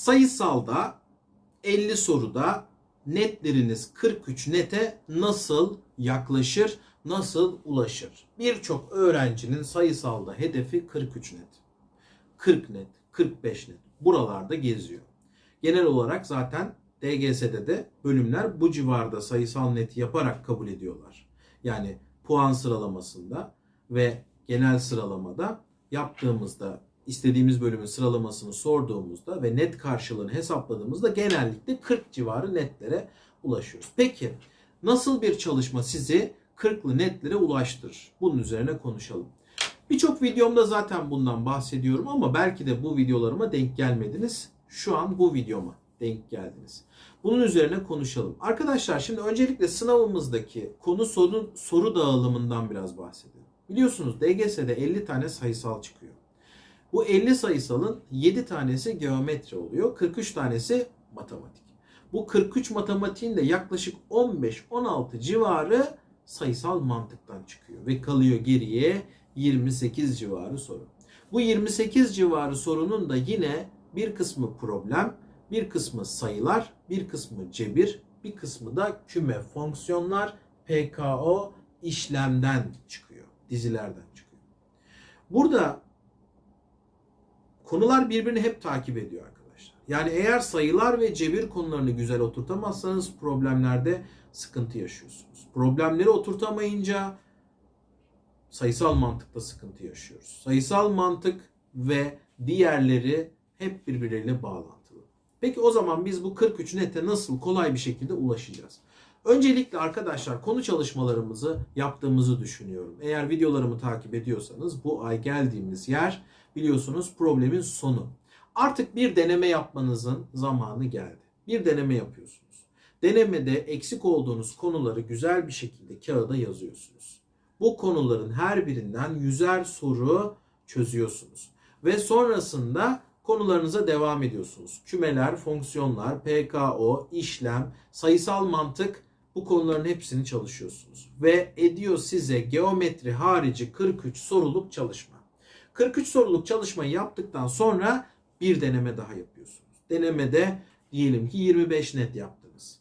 Sayısalda 50 soruda netleriniz 43 nete nasıl yaklaşır, nasıl ulaşır? Birçok öğrencinin sayısalda hedefi 43 net. 40 net, 45 net. Buralarda geziyor. Genel olarak zaten DGS'de de bölümler bu civarda sayısal net yaparak kabul ediyorlar. Yani puan sıralamasında ve genel sıralamada yaptığımızda istediğimiz bölümün sıralamasını sorduğumuzda ve net karşılığını hesapladığımızda genellikle 40 civarı netlere ulaşıyoruz. Peki nasıl bir çalışma sizi 40'lı netlere ulaştırır? Bunun üzerine konuşalım. Birçok videomda zaten bundan bahsediyorum ama belki de bu videolarıma denk gelmediniz. Şu an bu videoma denk geldiniz. Bunun üzerine konuşalım. Arkadaşlar şimdi öncelikle sınavımızdaki konu soru, soru dağılımından biraz bahsedelim. Biliyorsunuz DGS'de 50 tane sayısal çıkıyor. Bu 50 sayısalın 7 tanesi geometri oluyor. 43 tanesi matematik. Bu 43 matematiğin de yaklaşık 15-16 civarı sayısal mantıktan çıkıyor. Ve kalıyor geriye 28 civarı soru. Bu 28 civarı sorunun da yine bir kısmı problem, bir kısmı sayılar, bir kısmı cebir, bir kısmı da küme fonksiyonlar, PKO işlemden çıkıyor. Dizilerden çıkıyor. Burada konular birbirini hep takip ediyor arkadaşlar. Yani eğer sayılar ve cebir konularını güzel oturtamazsanız problemlerde sıkıntı yaşıyorsunuz. Problemleri oturtamayınca sayısal mantıkta sıkıntı yaşıyoruz. Sayısal mantık ve diğerleri hep birbirleriyle bağlantılı. Peki o zaman biz bu 43 nete nasıl kolay bir şekilde ulaşacağız? Öncelikle arkadaşlar konu çalışmalarımızı yaptığımızı düşünüyorum. Eğer videolarımı takip ediyorsanız bu ay geldiğimiz yer biliyorsunuz problemin sonu. Artık bir deneme yapmanızın zamanı geldi. Bir deneme yapıyorsunuz. Denemede eksik olduğunuz konuları güzel bir şekilde kağıda yazıyorsunuz. Bu konuların her birinden yüzer soru çözüyorsunuz. Ve sonrasında konularınıza devam ediyorsunuz. Kümeler, fonksiyonlar, PKO, işlem, sayısal mantık bu konuların hepsini çalışıyorsunuz. Ve ediyor size geometri harici 43 soruluk çalışma. 43 soruluk çalışmayı yaptıktan sonra bir deneme daha yapıyorsunuz. Denemede diyelim ki 25 net yaptınız.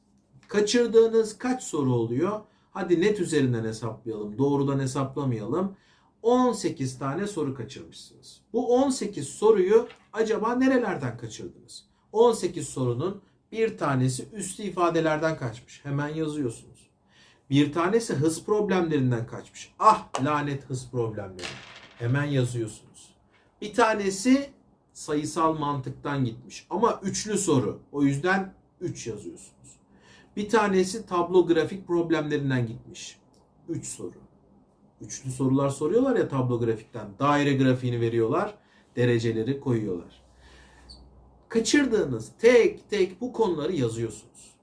Kaçırdığınız kaç soru oluyor? Hadi net üzerinden hesaplayalım. Doğrudan hesaplamayalım. 18 tane soru kaçırmışsınız. Bu 18 soruyu acaba nerelerden kaçırdınız? 18 sorunun bir tanesi üstü ifadelerden kaçmış. Hemen yazıyorsunuz. Bir tanesi hız problemlerinden kaçmış. Ah lanet hız problemleri. Hemen yazıyorsunuz. Bir tanesi sayısal mantıktan gitmiş. Ama üçlü soru. O yüzden 3 yazıyorsunuz. Bir tanesi tablo grafik problemlerinden gitmiş. 3 soru. Üçlü sorular soruyorlar ya tablo grafikten. Daire grafiğini veriyorlar. Dereceleri koyuyorlar. Kaçırdığınız tek tek bu konuları yazıyorsunuz.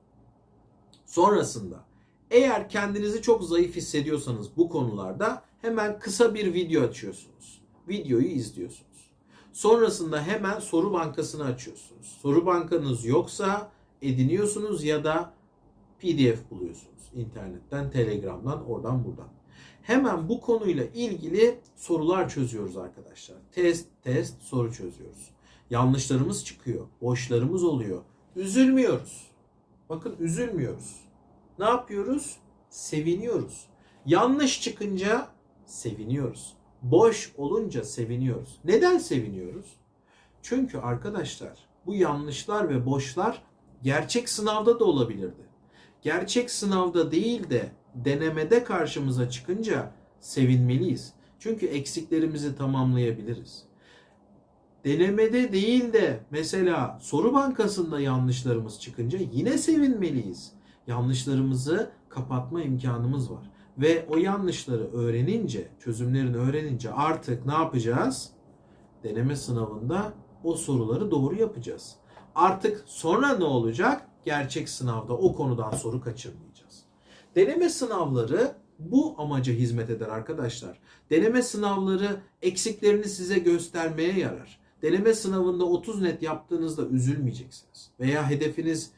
Sonrasında eğer kendinizi çok zayıf hissediyorsanız bu konularda hemen kısa bir video açıyorsunuz. Videoyu izliyorsunuz. Sonrasında hemen soru bankasını açıyorsunuz. Soru bankanız yoksa ediniyorsunuz ya da PDF buluyorsunuz internetten, Telegram'dan, oradan buradan. Hemen bu konuyla ilgili sorular çözüyoruz arkadaşlar. Test, test, soru çözüyoruz. Yanlışlarımız çıkıyor, boşlarımız oluyor. Üzülmüyoruz. Bakın üzülmüyoruz. Ne yapıyoruz? Seviniyoruz. Yanlış çıkınca seviniyoruz. Boş olunca seviniyoruz. Neden seviniyoruz? Çünkü arkadaşlar bu yanlışlar ve boşlar gerçek sınavda da olabilirdi. Gerçek sınavda değil de denemede karşımıza çıkınca sevinmeliyiz. Çünkü eksiklerimizi tamamlayabiliriz. Denemede değil de mesela soru bankasında yanlışlarımız çıkınca yine sevinmeliyiz. Yanlışlarımızı kapatma imkanımız var. Ve o yanlışları öğrenince, çözümlerini öğrenince artık ne yapacağız? Deneme sınavında o soruları doğru yapacağız. Artık sonra ne olacak? Gerçek sınavda o konudan soru kaçırmayacağız. Deneme sınavları bu amaca hizmet eder arkadaşlar. Deneme sınavları eksiklerini size göstermeye yarar. Deneme sınavında 30 net yaptığınızda üzülmeyeceksiniz. Veya hedefiniz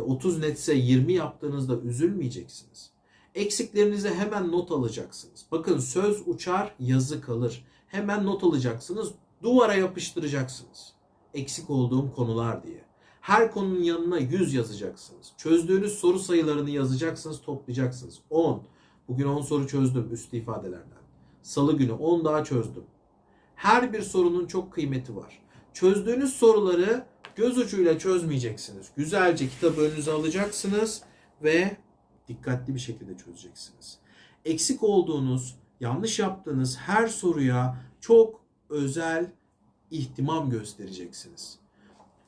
30 netse 20 yaptığınızda üzülmeyeceksiniz. Eksiklerinize hemen not alacaksınız. Bakın söz uçar, yazı kalır. Hemen not alacaksınız, duvara yapıştıracaksınız. Eksik olduğum konular diye. Her konunun yanına 100 yazacaksınız. Çözdüğünüz soru sayılarını yazacaksınız, toplayacaksınız. 10. Bugün 10 soru çözdüm üstü ifadelerden. Salı günü 10 daha çözdüm. Her bir sorunun çok kıymeti var. Çözdüğünüz soruları göz ucuyla çözmeyeceksiniz. Güzelce kitabı önünüze alacaksınız ve dikkatli bir şekilde çözeceksiniz. Eksik olduğunuz, yanlış yaptığınız her soruya çok özel ihtimam göstereceksiniz.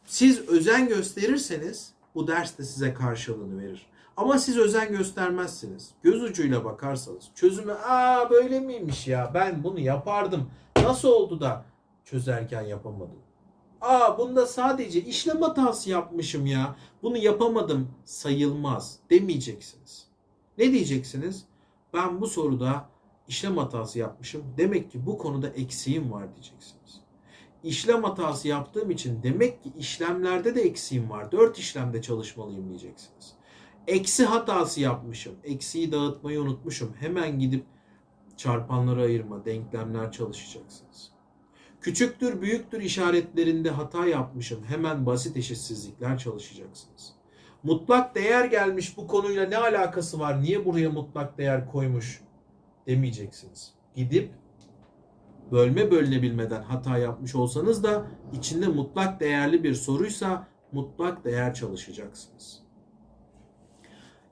Siz özen gösterirseniz bu ders de size karşılığını verir. Ama siz özen göstermezsiniz. Göz ucuyla bakarsanız çözümü aa böyle miymiş ya ben bunu yapardım. Nasıl oldu da çözerken yapamadım. Aa bunda sadece işlem hatası yapmışım ya. Bunu yapamadım sayılmaz demeyeceksiniz. Ne diyeceksiniz? Ben bu soruda işlem hatası yapmışım. Demek ki bu konuda eksiğim var diyeceksiniz. İşlem hatası yaptığım için demek ki işlemlerde de eksiğim var. Dört işlemde çalışmalıyım diyeceksiniz. Eksi hatası yapmışım. Eksiği dağıtmayı unutmuşum. Hemen gidip çarpanları ayırma, denklemler çalışacaksınız. Küçüktür, büyüktür işaretlerinde hata yapmışım. Hemen basit eşitsizlikler çalışacaksınız. Mutlak değer gelmiş bu konuyla ne alakası var? Niye buraya mutlak değer koymuş demeyeceksiniz. Gidip bölme bölünebilmeden hata yapmış olsanız da içinde mutlak değerli bir soruysa mutlak değer çalışacaksınız.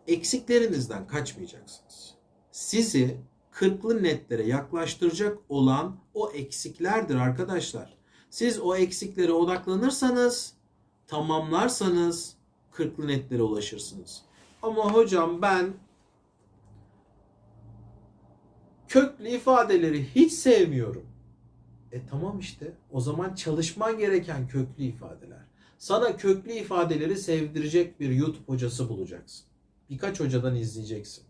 Eksiklerinizden kaçmayacaksınız. Sizi kırklı netlere yaklaştıracak olan o eksiklerdir arkadaşlar. Siz o eksiklere odaklanırsanız, tamamlarsanız kırklı netlere ulaşırsınız. Ama hocam ben köklü ifadeleri hiç sevmiyorum. E tamam işte. O zaman çalışman gereken köklü ifadeler. Sana köklü ifadeleri sevdirecek bir YouTube hocası bulacaksın. Birkaç hocadan izleyeceksin.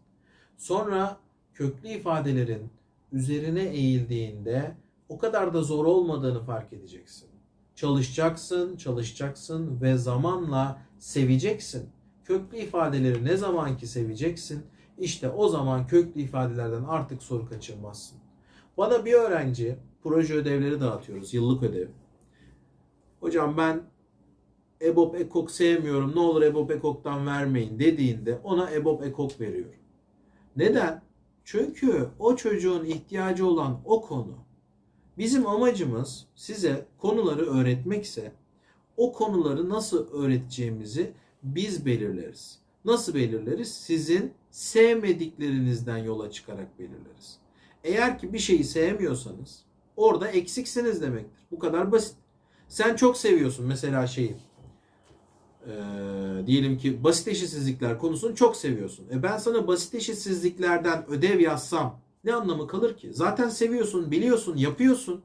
Sonra köklü ifadelerin üzerine eğildiğinde o kadar da zor olmadığını fark edeceksin. Çalışacaksın, çalışacaksın ve zamanla seveceksin. Köklü ifadeleri ne zaman ki seveceksin, işte o zaman köklü ifadelerden artık soru kaçırmazsın. Bana bir öğrenci proje ödevleri dağıtıyoruz, yıllık ödev. Hocam ben EBOB EKOK sevmiyorum, ne olur EBOB EKOK'tan vermeyin dediğinde ona EBOB EKOK veriyorum. Neden? Çünkü o çocuğun ihtiyacı olan o konu. Bizim amacımız size konuları öğretmekse o konuları nasıl öğreteceğimizi biz belirleriz. Nasıl belirleriz? Sizin sevmediklerinizden yola çıkarak belirleriz. Eğer ki bir şeyi sevmiyorsanız orada eksiksiniz demektir. Bu kadar basit. Sen çok seviyorsun mesela şeyi. Ee, diyelim ki basit eşitsizlikler konusunu çok seviyorsun. E ben sana basit eşitsizliklerden ödev yazsam ne anlamı kalır ki? Zaten seviyorsun, biliyorsun, yapıyorsun.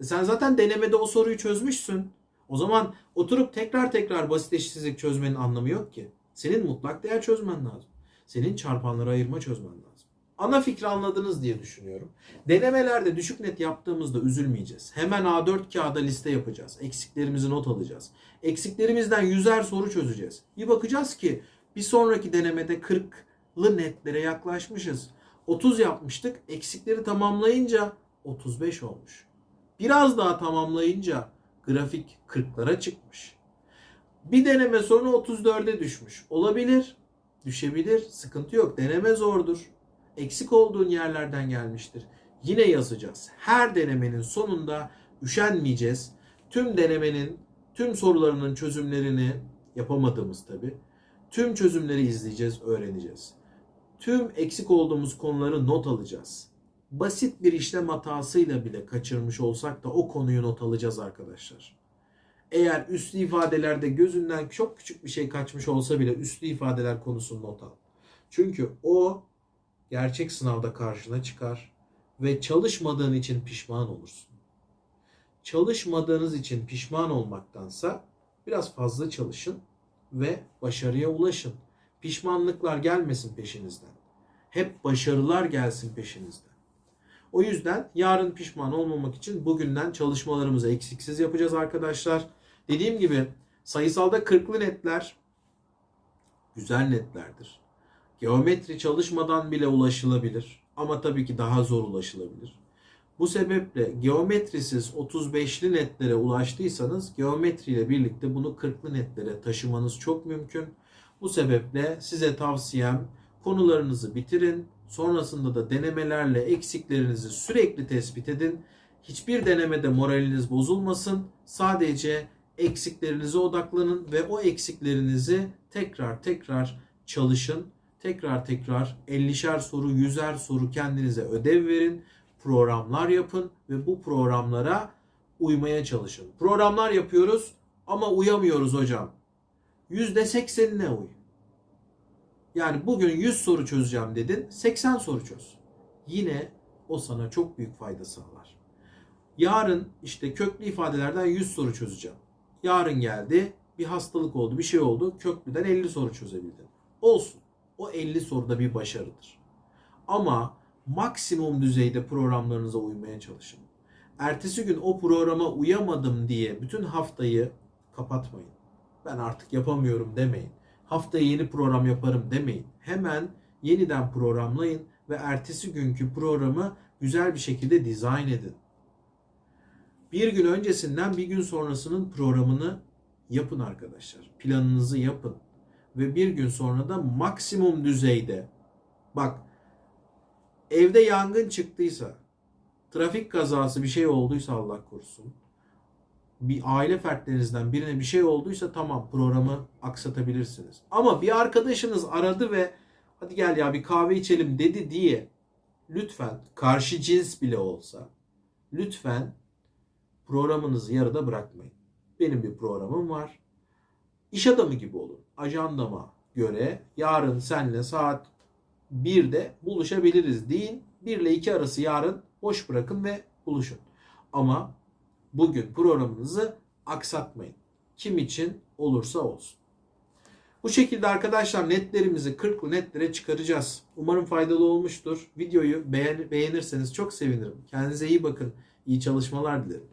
E sen zaten denemede o soruyu çözmüşsün. O zaman oturup tekrar tekrar basit eşitsizlik çözmenin anlamı yok ki. Senin mutlak değer çözmen lazım. Senin çarpanları ayırma çözmen lazım. Ana fikri anladınız diye düşünüyorum. Denemelerde düşük net yaptığımızda üzülmeyeceğiz. Hemen A4 kağıda liste yapacağız. Eksiklerimizi not alacağız. Eksiklerimizden yüzer soru çözeceğiz. Bir bakacağız ki bir sonraki denemede 40'lı netlere yaklaşmışız. 30 yapmıştık. Eksikleri tamamlayınca 35 olmuş. Biraz daha tamamlayınca grafik 40'lara çıkmış. Bir deneme sonra 34'e düşmüş. Olabilir, düşebilir, sıkıntı yok. Deneme zordur. Eksik olduğun yerlerden gelmiştir. Yine yazacağız. Her denemenin sonunda üşenmeyeceğiz. Tüm denemenin, tüm sorularının çözümlerini yapamadığımız tabi. Tüm çözümleri izleyeceğiz, öğreneceğiz. Tüm eksik olduğumuz konuları not alacağız. Basit bir işlem hatasıyla bile kaçırmış olsak da o konuyu not alacağız arkadaşlar. Eğer üslü ifadelerde gözünden çok küçük bir şey kaçmış olsa bile üslü ifadeler konusunu not al. Çünkü o gerçek sınavda karşına çıkar ve çalışmadığın için pişman olursun. Çalışmadığınız için pişman olmaktansa biraz fazla çalışın ve başarıya ulaşın. Pişmanlıklar gelmesin peşinizden. Hep başarılar gelsin peşinizden. O yüzden yarın pişman olmamak için bugünden çalışmalarımızı eksiksiz yapacağız arkadaşlar. Dediğim gibi sayısalda 40'lı netler güzel netlerdir. Geometri çalışmadan bile ulaşılabilir ama tabii ki daha zor ulaşılabilir. Bu sebeple geometrisiz 35'li netlere ulaştıysanız geometriyle birlikte bunu 40'lı netlere taşımanız çok mümkün. Bu sebeple size tavsiyem konularınızı bitirin. Sonrasında da denemelerle eksiklerinizi sürekli tespit edin. Hiçbir denemede moraliniz bozulmasın. Sadece eksiklerinize odaklanın ve o eksiklerinizi tekrar tekrar çalışın. Tekrar tekrar 50'şer soru, 100'er soru kendinize ödev verin. Programlar yapın ve bu programlara uymaya çalışın. Programlar yapıyoruz ama uyamıyoruz hocam. %80'ine uy. Yani bugün 100 soru çözeceğim dedin, 80 soru çöz. Yine o sana çok büyük fayda sağlar. Yarın işte köklü ifadelerden 100 soru çözeceğim. Yarın geldi, bir hastalık oldu, bir şey oldu. Köklüden 50 soru çözebildin. Olsun. O 50 soruda bir başarıdır. Ama maksimum düzeyde programlarınıza uymaya çalışın. Ertesi gün o programa uyamadım diye bütün haftayı kapatmayın. Ben artık yapamıyorum demeyin. Haftaya yeni program yaparım demeyin. Hemen yeniden programlayın ve ertesi günkü programı güzel bir şekilde dizayn edin. Bir gün öncesinden bir gün sonrasının programını yapın arkadaşlar. Planınızı yapın. Ve bir gün sonra da maksimum düzeyde bak evde yangın çıktıysa trafik kazası bir şey olduysa Allah korusun bir aile fertlerinizden birine bir şey olduysa tamam programı aksatabilirsiniz. Ama bir arkadaşınız aradı ve hadi gel ya bir kahve içelim dedi diye lütfen karşı cins bile olsa lütfen programınızı yarıda bırakmayın. Benim bir programım var. İş adamı gibi olun. Ajandama göre yarın senle saat 1'de buluşabiliriz deyin. 1 ile 2 arası yarın boş bırakın ve buluşun. Ama bugün programınızı aksatmayın. Kim için olursa olsun. Bu şekilde arkadaşlar netlerimizi 40'lı netlere çıkaracağız. Umarım faydalı olmuştur. Videoyu beğen- beğenirseniz çok sevinirim. Kendinize iyi bakın. İyi çalışmalar dilerim.